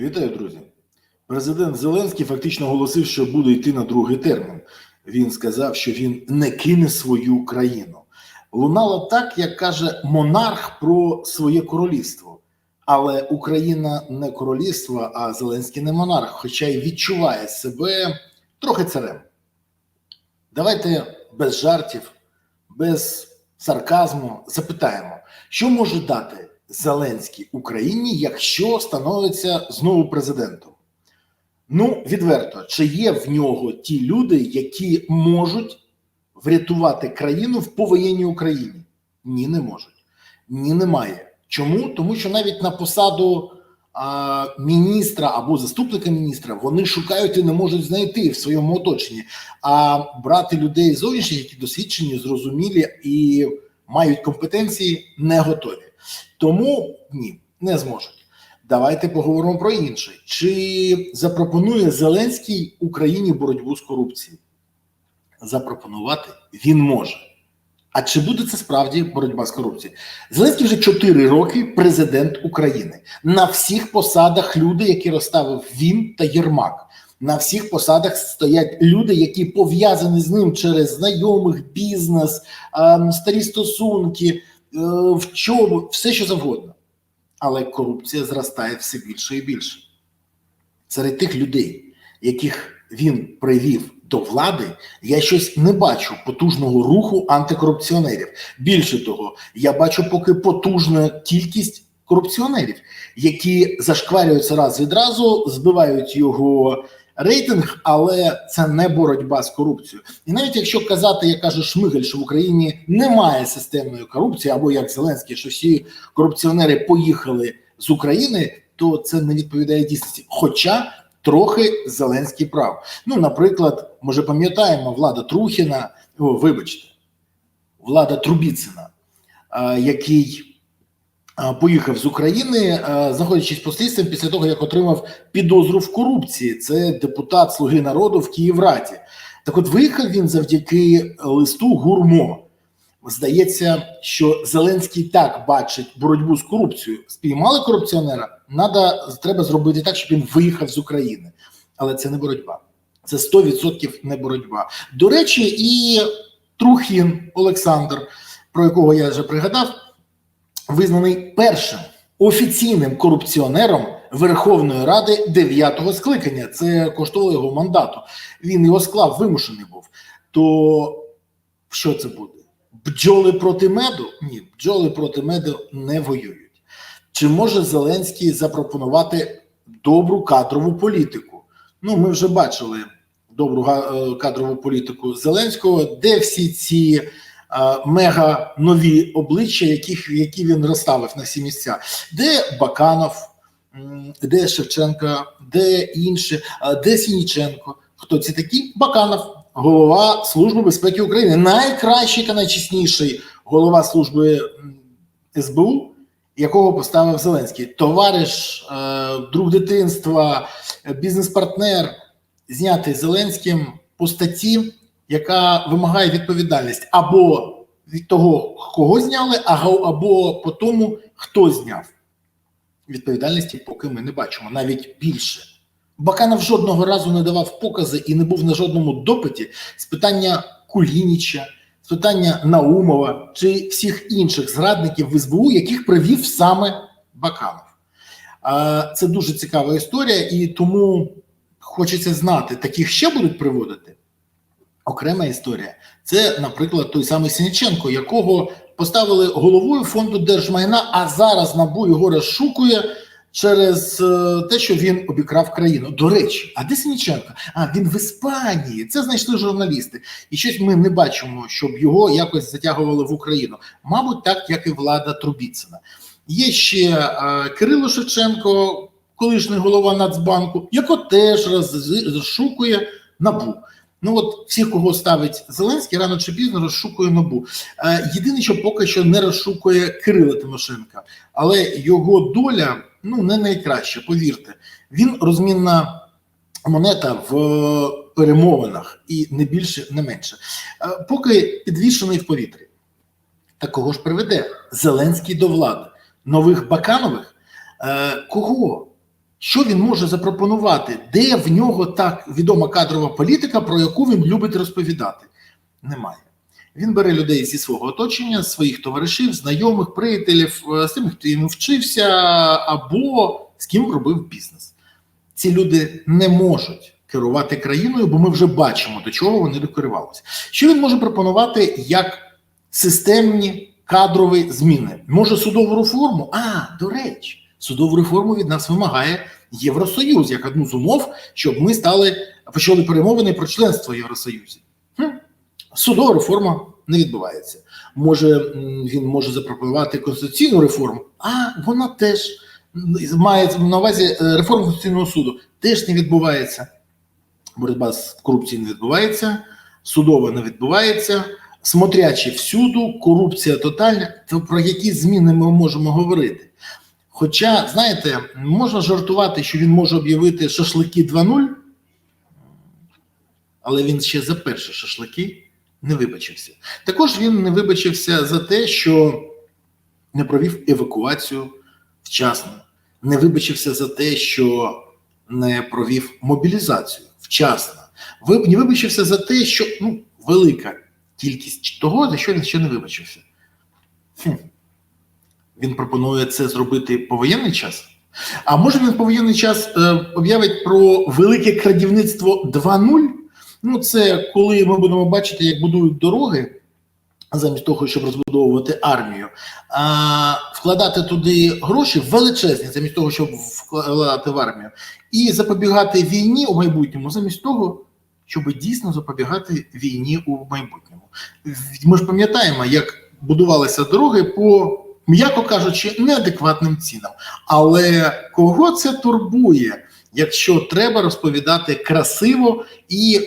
Вітаю, друзі. Президент Зеленський фактично оголосив, що буде йти на другий термін. Він сказав, що він не кине свою країну. Лунало так, як каже монарх про своє королівство. Але Україна не королівство, а Зеленський не монарх, хоча й відчуває себе трохи царем. Давайте без жартів, без сарказму запитаємо, що може дати Зеленський Україні, якщо становиться знову президентом? Ну, відверто, чи є в нього ті люди, які можуть врятувати країну в повоєнній Україні? Ні, не можуть. Ні, немає. Чому? Тому що навіть на посаду а, міністра або заступника міністра вони шукають і не можуть знайти в своєму оточенні. А брати людей зовнішніх, які досвідчені, зрозумілі і мають компетенції, не готові. Тому ні, не зможуть. Давайте поговоримо про інше. Чи запропонує Зеленський Україні боротьбу з корупцією? Запропонувати він може. А чи буде це справді боротьба з корупцією? Зеленський вже 4 роки президент України. На всіх посадах люди, які розставив він та Єрмак. На всіх посадах стоять люди, які пов'язані з ним через знайомих, бізнес, ем, старі стосунки, е, вчобу, все що завгодно. Але корупція зростає все більше і більше. Серед тих людей, яких він привів до влади, я щось не бачу потужного руху антикорупціонерів. Більше того, я бачу поки потужна кількість корупціонерів, які зашкварюються раз відразу, збивають його рейтинг, але це не боротьба з корупцією. І навіть якщо казати, як каже Шмигель, що в Україні немає системної корупції, або як Зеленський, що всі корупціонери поїхали з України, то це не відповідає дійсності. Хоча трохи Зеленський прав. Ну, наприклад, може пам'ятаємо влада Трухіна, о, вибачте, влада Трубіцина, який поїхав з України, знаходячись по слідствам після того, як отримав підозру в корупції. Це депутат Слуги народу в Київраді. Так, от виїхав він завдяки листу гурмо. Здається, що Зеленський так бачить боротьбу з корупцією. Спіймали корупціонера, надо, треба зробити так, щоб він виїхав з України. Але це не боротьба. Це 100% не боротьба. До речі, і Трухін Олександр, про якого я вже пригадав, визнаний першим офіційним корупціонером Верховної Ради дев'ятого скликання. Це коштувало його мандату. Він його склав вимушений був. То що це буде? Бджоли проти меду? Ні, бджоли проти меду не воюють. Чи може Зеленський запропонувати добру кадрову політику? Ну, ми вже бачили добру е, кадрову політику Зеленського, де всі ці мега нові обличчя, яких, які він розставив на всі місця, де Баканов, де Шевченка, де інші, де Сініченко. Хто ці такі? Баканов, голова Служби безпеки України, найкращий та найчесніший голова служби СБУ, якого поставив Зеленський. Товариш, е, друг дитинства, е, бізнес-партнер, знятий Зеленським по статті, яка вимагає відповідальність або від того, кого зняли, або по тому, хто зняв. Відповідальності поки ми не бачимо, навіть більше. Баканов жодного разу не давав покази і не був на жодному допиті з питання Кулініча, з питання Наумова чи всіх інших зрадників в СБУ, яких привів саме Баканов. Це дуже цікава історія, і тому хочеться знати, таких ще будуть приводити. Окрема історія. Це, наприклад, той самий Сініченко, якого поставили головою фонду держмайна, а зараз НАБУ його розшукує через е, те, що він обікрав країну. До речі, а де Сініченко? А він в Іспанії. Це знайшли журналісти. І щось ми не бачимо, щоб його якось затягували в Україну. Мабуть, так як і влада Трубіцина. Є ще е, Кирило Шевченко, колишній голова Нацбанку, якого теж розшукує НАБУ. Ну от всіх, кого ставить Зеленський, рано чи пізно розшукує НАБУ. Е, єдине, що поки що не розшукує Кирила Тимошенка, але його доля ну не найкраща, повірте. Він розмінна монета в перемовинах і не більше, не менше. Е, поки підвішений в повітрі. Так кого ж приведе Зеленський до влади? Нових Баканових? Е, кого? Що він може запропонувати? Де в нього так відома кадрова політика, про яку він любить розповідати? Немає. Він бере людей зі свого оточення, своїх товаришів, знайомих, приятелів, е, з тим, хто йому вчився, або з ким робив бізнес. Ці люди не можуть керувати країною, бо ми вже бачимо, до чого вони докерувалися. Що він може пропонувати як системні кадрові зміни? Може судову реформу? А, до речі, судову реформу від нас вимагає Євросоюз як одну з умов, щоб ми стали почали перемовини про членство в Євросоюзі. Хм. Судова реформа не відбувається. Може, він може запропонувати конституційну реформу, а вона теж має на увазі е, реформу Конституційного суду, теж не відбувається. Боротьба з корупцією не відбувається, судова не відбувається, смотрячи всюду, корупція тотальна. То про які зміни ми можемо говорити? Хоча, знаєте, можна жартувати, що він може об'явити шашлики 2.0, але він ще за перші шашлики не вибачився. Також він не вибачився за те, що не провів евакуацію вчасно, не вибачився за те, що не провів мобілізацію вчасно. Не вибачився за те, що ну, велика кількість того, за що він ще не вибачився. Хм. Він пропонує це зробити по воєнний час. А може він по воєнний час е, об'явить про велике крадівництво 2.0? Ну, це коли ми будемо бачити, як будують дороги, замість того, щоб розбудовувати армію, а вкладати туди гроші величезні, замість того, щоб вкладати в армію, і запобігати війні у майбутньому, замість того, щоб дійсно запобігати війні у майбутньому. Ми ж пам'ятаємо, як будувалися дороги по, м'яко кажучи, неадекватним цінам. Але кого це турбує, якщо треба розповідати красиво і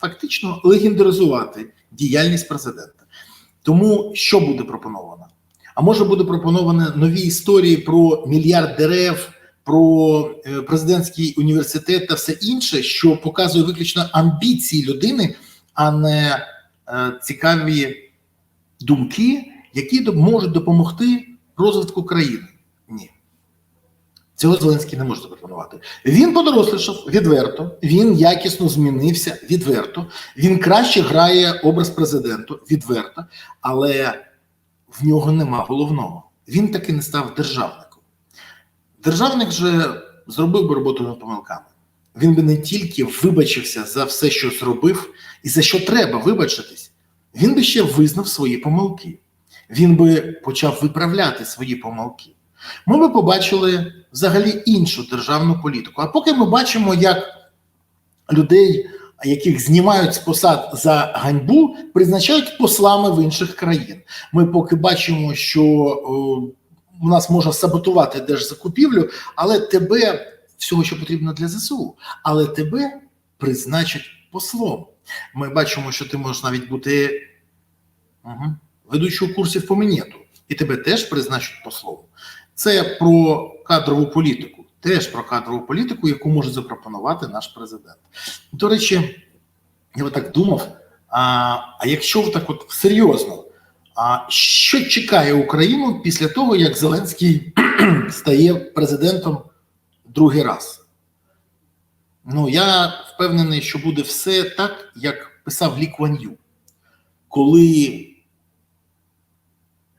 фактично легендаризувати діяльність президента? Тому що буде пропоновано? А може буде пропоновано нові історії про мільярд дерев, про е, президентський університет та все інше, що показує виключно амбіції людини, а не е, цікаві думки, які можуть допомогти розвитку країни. Ні. Цього Зеленський не може запропонувати. Він подорослішав відверто, він якісно змінився відверто, він краще грає образ президенту відверто, але в нього нема головного. Він таки не став державником. Державник же зробив би роботу над помилками. Він би не тільки вибачився за все, що зробив, і за що треба вибачитись, він би ще визнав свої помилки. Він би почав виправляти свої помилки. Ми би побачили взагалі іншу державну політику. А поки ми бачимо, як людей, яких знімають з посад за ганьбу, призначають послами в інших країн. Ми поки бачимо, що у нас можна саботувати держзакупівлю, але тебе всього, що потрібно для ЗСУ, але тебе призначать послом. Ми бачимо, що ти можеш навіть бути угу, ведучою курсів по мінету, і тебе теж призначать послом. Це про кадрову політику, теж про кадрову політику, яку може запропонувати наш президент. До речі, я так думав: а, а якщо так от серйозно, а що чекає Україну після того, як Зеленський стає президентом другий раз? Ну, я впевнений, що буде все так, як писав Лі Куан Ю. Коли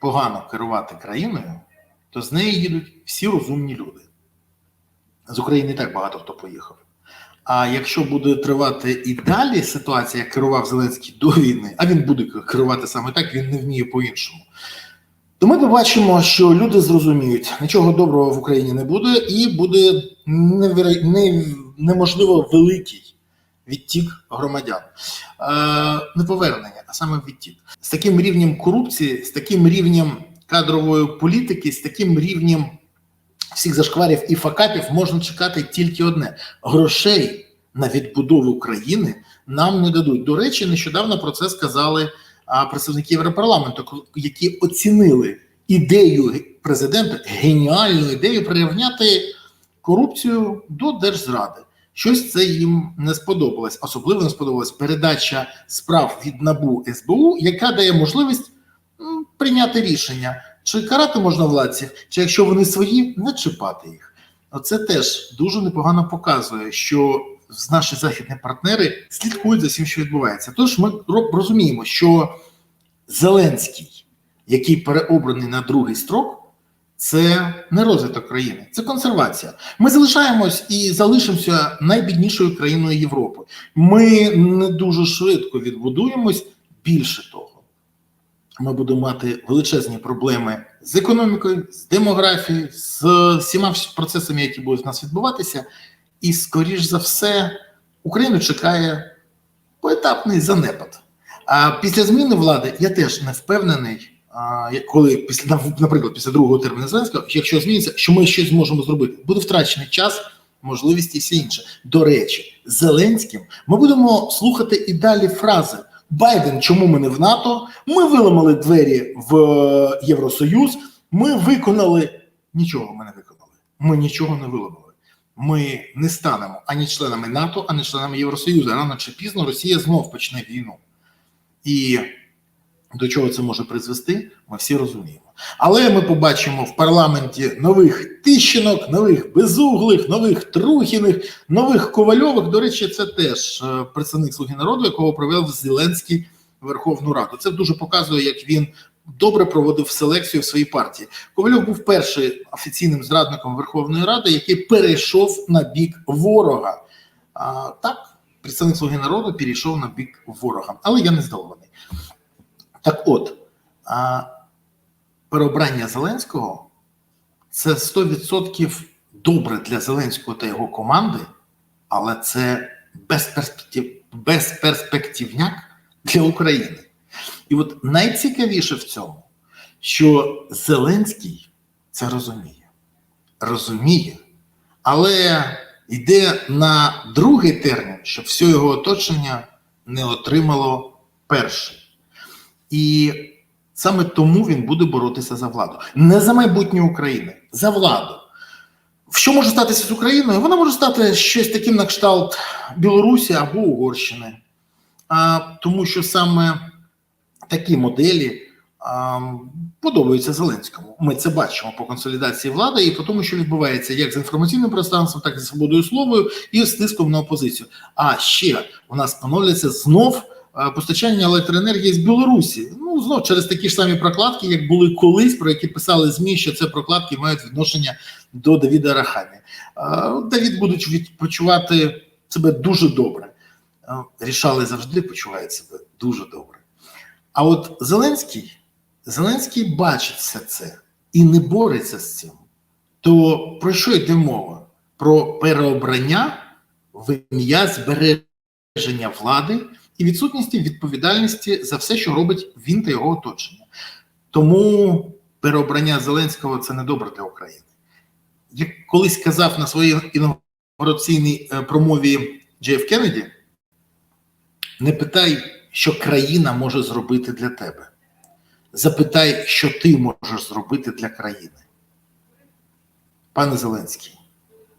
погано керувати країною, то з неї їдуть всі розумні люди. З України не так багато хто поїхав. А якщо буде тривати і далі ситуація, як керував Зеленський до війни, а він буде керувати саме так, він не вміє по-іншому. То ми побачимо, що люди зрозуміють, нічого доброго в Україні не буде, і буде неможливо великий відтік громадян. Е, не повернення, а саме відтік. З таким рівнем корупції, з таким рівнем кадрової політики, з таким рівнем всіх зашкварів і факапів можна чекати тільки одне: грошей на відбудову країни нам не дадуть. До речі, нещодавно про це сказали представники Європарламенту, які оцінили ідею президента, геніальну ідею прирівняти корупцію до держзради. Щось це їм не сподобалось. Особливо не сподобалась передача справ від НАБУ СБУ, яка дає можливість прийняти рішення, чи карати можна владців, чи якщо вони свої, не чіпати їх. Це теж дуже непогано показує, що наші західні партнери слідкують за всім, що відбувається. Тож ми розуміємо, що Зеленський, який переобраний на другий строк, це не розвиток країни, це консервація. Ми залишаємось і залишимося найбіднішою країною Європи. Ми не дуже швидко відбудуємось. Більше того, ми будемо мати величезні проблеми з економікою, з демографією, з всіма процесами, які будуть в нас відбуватися. І, скоріш за все, Україну чекає поетапний занепад. А після зміни влади я теж не впевнений, коли після наприклад, після другого терміну Зеленського, якщо зміниться, що ми щось зможемо зробити, буде втрачений час, можливість і все інше. До речі, Зеленським ми будемо слухати і далі фрази. Байден, чому ми не в НАТО? Ми виламали двері в е, Євросоюз. Ми виконали нічого. Ми не виконали. Ми нічого не виламали. Ми не станемо ані членами НАТО, ані членами Євросоюзу. Рано чи пізно Росія знов почне війну. І до чого це може призвести, ми всі розуміємо. Але ми побачимо в парламенті нових Тищенок, нових безуглих, нових Трухіних, нових Ковальових. До речі, це теж е, представник Слуги народу, якого провів Зеленський Верховну Раду. Це дуже показує, як він добре проводив селекцію в своїй партії. Ковальов був першим офіційним зрадником Верховної Ради, який перейшов на бік ворога. А, так, представник Слуги народу перейшов на бік ворога, але я не здивований. Так от, а, переобрання Зеленського це 100% добре для Зеленського та його команди, але це безперспектив, безперспективняк для України. І от найцікавіше в цьому, що Зеленський це розуміє. Розуміє, але йде на другий термін, щоб все його оточення не отримало перший. І саме тому він буде боротися за владу. Не за майбутнє України, за владу. Що може статися з Україною? Вона може стати щось таким на кшталт Білорусі або Угорщини. А, тому що саме такі моделі а, подобаються Зеленському. Ми це бачимо по консолідації влади і по тому, що відбувається як з інформаційним пространством, так і з свободою словою, і з тиском на опозицію. А ще у нас поновляться знов постачання електроенергії з Білорусі. Ну знов через такі ж самі прокладки, як були колись, про які писали змі, що це прокладки мають відношення до Давіда Рахамі. Давід будуть відпочивати себе дуже добре. Рішали завжди почувають себе дуже добре. А от Зеленський, Зеленський бачить все це і не бореться з цим. То про що йде мова? Про переобрання в ім'я збереження влади і відсутності відповідальності за все, що робить він та його оточення. Тому переобрання Зеленського це не добре для України. Як колись казав на своїй інаугураційній е, промові Джеф Кеннеді, не питай, що країна може зробити для тебе. Запитай, що ти можеш зробити для країни. Пане Зеленський,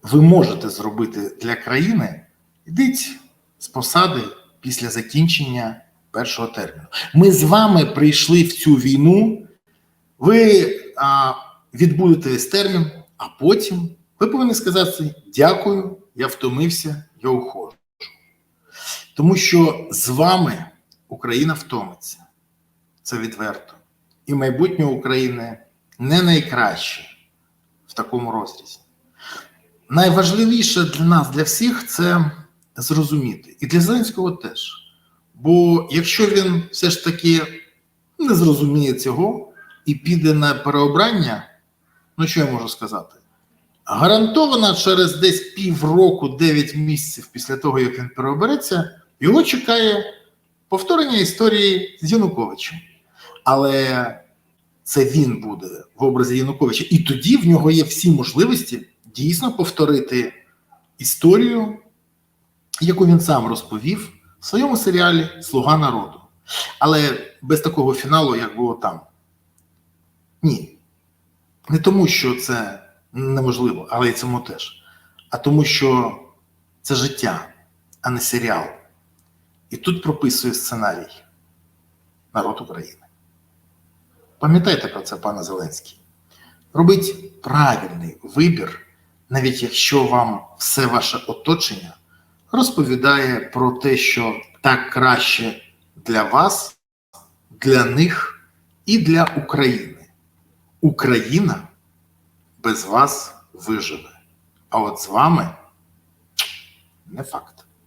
ви можете зробити для країни, йдіть з посади після закінчення першого терміну. Ми з вами прийшли в цю війну, ви а, відбудете весь термін, а потім ви повинні сказати дякую, я втомився, я уходжу. Тому що з вами Україна втомиться. Це відверто. І майбутнє України не найкраще в такому розрізі. Найважливіше для нас, для всіх, це зрозуміти. І для Зеленського теж. Бо якщо він все ж таки не зрозуміє цього і піде на переобрання, ну що я можу сказати? Гарантовано через десь півроку, 9 місяців після того, як він переобереться, його чекає повторення історії з Януковичем. Але це він буде в образі Януковича. І тоді в нього є всі можливості дійсно повторити історію, яку він сам розповів в своєму серіалі Слуга народу. Але без такого фіналу, як було там. Ні. Не тому, що це неможливо, але й цьому теж. А тому, що це життя, а не серіал. І тут прописує сценарій народ України. Пам'ятайте про це, пане Зеленський. Робіть правильний вибір навіть якщо вам все ваше оточення розповідає про те, що так краще для вас, для них і для України. Україна без вас виживе. А от з вами не факт.